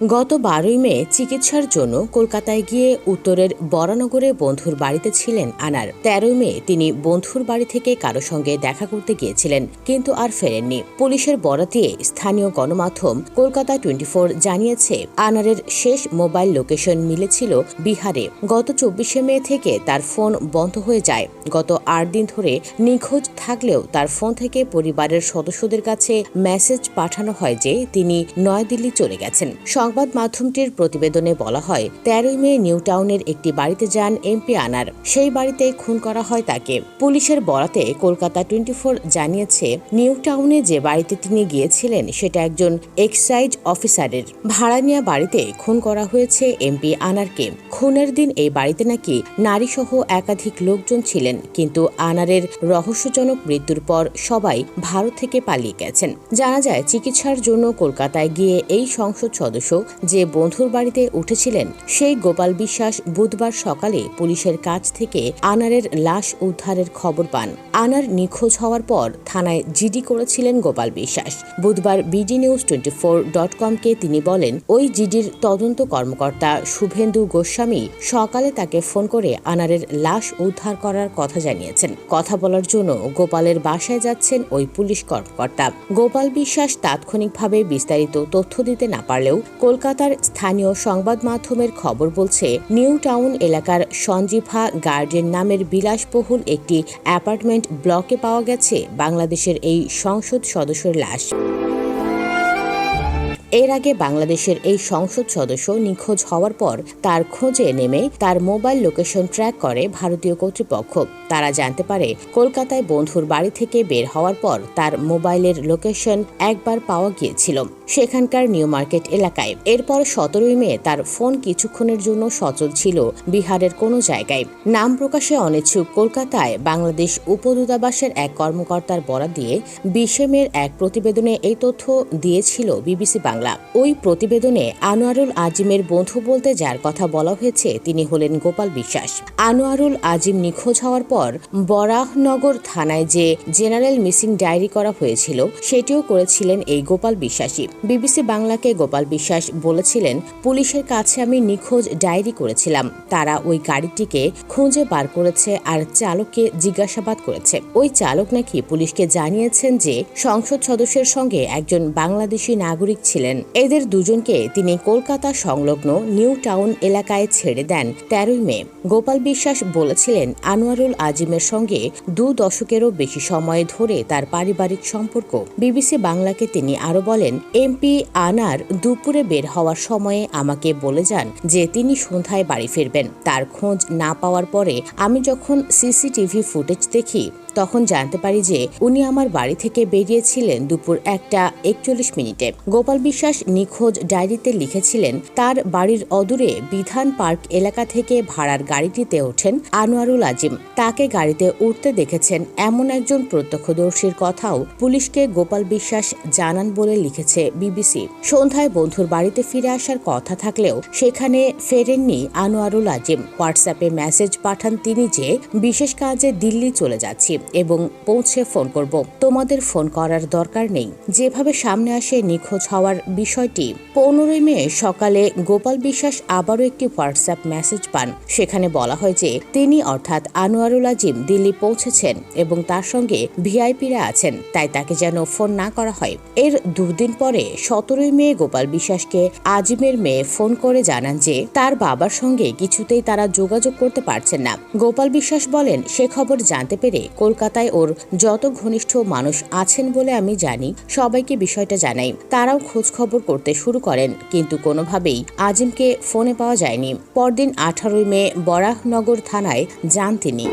গত বারোই মে চিকিৎসার জন্য কলকাতায় গিয়ে উত্তরের বরানগরে বন্ধুর বাড়িতে ছিলেন আনার। তেরোই মে তিনি বন্ধুর বাড়ি থেকে কারও সঙ্গে দেখা করতে গিয়েছিলেন, কিন্তু আর ফেরেননি। পুলিশের বরাতিয়ে স্থানীয় গণমাধ্যম কলকাতা টোয়েন্টি জানিয়েছে, আনারের শেষ মোবাইল লোকেশন মিলেছিল বিহারে। গত চব্বিশে মে থেকে তার ফোন বন্ধ হয়ে যায়। গত আট দিন ধরে নিখোঁজ থাকলেও তার ফোন থেকে পরিবারের সদস্যদের কাছে মেসেজ পাঠানো হয় যে তিনি নয়াদিল্লি চলে গেছেন। সংবাদ মাধ্যমটির প্রতিবেদনে বলা হয়, তেরোই মে নিউ টাউনের একটি বাড়িতে যান এমপি আনার। সেই বাড়িতে খুন করা হয় তাকে। পুলিশের বরাতে কলকাতা টোয়েন্টি ফোর জানিয়েছে, নিউ টাউনে যে বাড়িতে তিনি গিয়েছিলেন সেটা একজন এক্সাইজ অফিসারের। ভাড়া নেওয়া বাড়িতে খুন করা হয়েছে এমপি আনারকে। খুনের দিন এই বাড়িতে নাকি নারীসহ একাধিক লোকজন ছিলেন, কিন্তু আনারের রহস্যজনক মৃত্যুর পর সবাই ভারত থেকে পালিয়ে গেছেন। জানা যায়, চিকিৎসার জন্য কলকাতায় গিয়ে এই সংসদ সদস্য যে বন্ধুর বাড়িতে উঠেছিলেন সেই গোপাল বিশ্বাস বুধবার সকালে পুলিশের কাছ থেকে আনারের লাশ উদ্ধারের খবর পান। আনার নিখোঁজ হওয়ার পর থানায় জিডি করেছিলেন গোপাল বিশ্বাস। বুধবার BD news twenty four dot কমকে তিনি বলেন, ওই জিডির তদন্ত কর্মকর্তা শুভেন্দু গোস্বামী সকালে তাকে ফোন করে আনারের লাশ উদ্ধার করার কথা জানিয়েছেন। কথা বলার জন্য গোপালের বাসায় যাচ্ছেন ওই পুলিশ কর্মকর্তা। গোপাল বিশ্বাস তাৎক্ষণিকভাবে বিস্তারিত তথ্য দিতে না পারলেও কলকাতার স্থানীয় সংবাদ মাধ্যমের খবর বলছে, নিউ টাউন এলাকার সঞ্জীভা গার্ডেন নামের বিলাসবহুল একটি অ্যাপার্টমেন্ট ব্লকে পাওয়া গেছে। বাংলাদেশের এই সংসদ সদস্যের লাশ। এর আগে বাংলাদেশের এই সংসদ সদস্য নিখোঁজ হওয়ার পর তার খোঁজে নেমে তার মোবাইল লোকেশন ট্র্যাক করে ভারতীয় কর্তৃপক্ষ। তারা জানতে পারে, কলকাতায় বন্ধুর বাড়ি থেকে বের হওয়ার পর তার মোবাইলের লোকেশন একবার পাওয়া গিয়েছিল সেখানকার নিউ মার্কেট এলাকায়। এরপর সতেরোই মে তার ফোন কিছুক্ষণের জন্য সচল ছিল বিহারের কোনো জায়গায়। নাম প্রকাশে অনিচ্ছুক কলকাতায় বাংলাদেশ উপদূতাবাসের এক কর্মকর্তার বরাত দিয়ে বিশে মের এক প্রতিবেদনে এই তথ্য দিয়েছিল বিবিসি বাংলা। ওই প্রতিবেদনে আনোয়ারুল আজিমের বন্ধু বলতে যার কথা বলা হয়েছে, তিনি হলেন গোপাল বিশ্বাস। আনোয়ারুল আজিম নিখোঁজ হওয়ার পর বরাহনগর থানায় যে জেনারেল মিসিং ডায়েরি করা হয়েছিল, সেটিও করেছিলেন এই গোপাল বিশ্বাসী বিবিসি বাংলাকে গোপাল বিশ্বাস বলেছিলেন, পুলিশের কাছে আমি নিখোঁজ ডায়েরি করেছিলাম। তারা ওই গাড়িটিকে খুঁজে বার করেছে আর চালককে জিজ্ঞাসাবাদ করেছে। ওই চালক নাকি পুলিশকে জানিয়েছেন যে সংসদ সদস্যের সঙ্গে একজন বাংলাদেশি নাগরিক ছিলেন। এদের দুজনকে তিনি কলকাতা সংলগ্ন নিউ টাউন এলাকায় ছেড়ে দেন তেরোই মে। গোপাল বিশ্বাস বলেছিলেন, আনোয়ারুল আজিমের সঙ্গে দু দশকেরও বেশি সময় ধরে তার পারিবারিক সম্পর্ক। বিবিসি বাংলাকে তিনি আরও বলেন এমপি আনার দুপুরে বের হওয়ার সময়ে আমাকে বলে যান যে তিনি সন্ধ্যায় বাড়ি ফিরবেন। তার খোঁজ না পাওয়ার পরে আমি যখন সিসিটিভি ফুটেজ দেখি তখন জানতে পারি যে উনি আমার বাড়ি থেকে বেরিয়েছিলেন দুপুর একটা একচল্লিশ মিনিটে। গোপাল বিশ্বাস নিখোঁজ ডায়েরিতে লিখেছিলেন, তার বাড়ির অদূরে বিধান পার্ক এলাকা থেকে ভাড়ার গাড়িটিতে ওঠেন আনোয়ারুল আজিম। তাকে গাড়িতে উঠতে দেখেছেন এমন একজন প্রত্যক্ষদর্শীর কথাও পুলিশকে গোপাল বিশ্বাস জানান বলে লিখেছে বিবিসি। সন্ধ্যায় বন্ধুর বাড়িতে ফিরে আসার কথা থাকলেও সেখানে ফেরেননি আনোয়ারুল আজিম। হোয়াটসঅ্যাপে মেসেজ পাঠান তিনি যে, বিশেষ কাজে দিল্লি চলে যাচ্ছি। এবং পৌঁছে ফোন করব। তোমাদের ফোন করার দরকার নেই। যেভাবে সামনে আসে নিখোঁজ হওয়ার বিষয়টি, পনেরোই মে সকালে গোপাল বিশ্বাস আবারও একটি হোয়াটসঅ্যাপ মেসেজ পান। সেখানে বলা হয় যে, তিনি অর্থাৎ আনোয়ারুল আজিম দিল্লি পৌঁছেছেন এবং তার সঙ্গে ভিআইপিরা আছেন, তাই তাকে যেন ফোন না করা হয়। এর দুদিন পরে, সতেরোই মে গোপাল বিশ্বাসকে আজিমের মেয়ে ফোন করে জানান যে, তার বাবার সঙ্গে কিছুতেই তারা যোগাযোগ করতে পারছেন না। গোপাল বিশ্বাস বলেন, সে খবর জানতে পেরে কলকাতায় ওর যত ঘনিষ্ঠ মানুষ আছেন বলে আমি জানি, সবাইকে বিষয়টা জানাই। তারাও খোঁজ খবর করতে শুরু করেন, কিন্তু কোনোভাবেই আজিমকে ফোনে পাওয়া যায়নি। পরদিন আঠারোই মে বরাহনগর থানায় যান তিনি।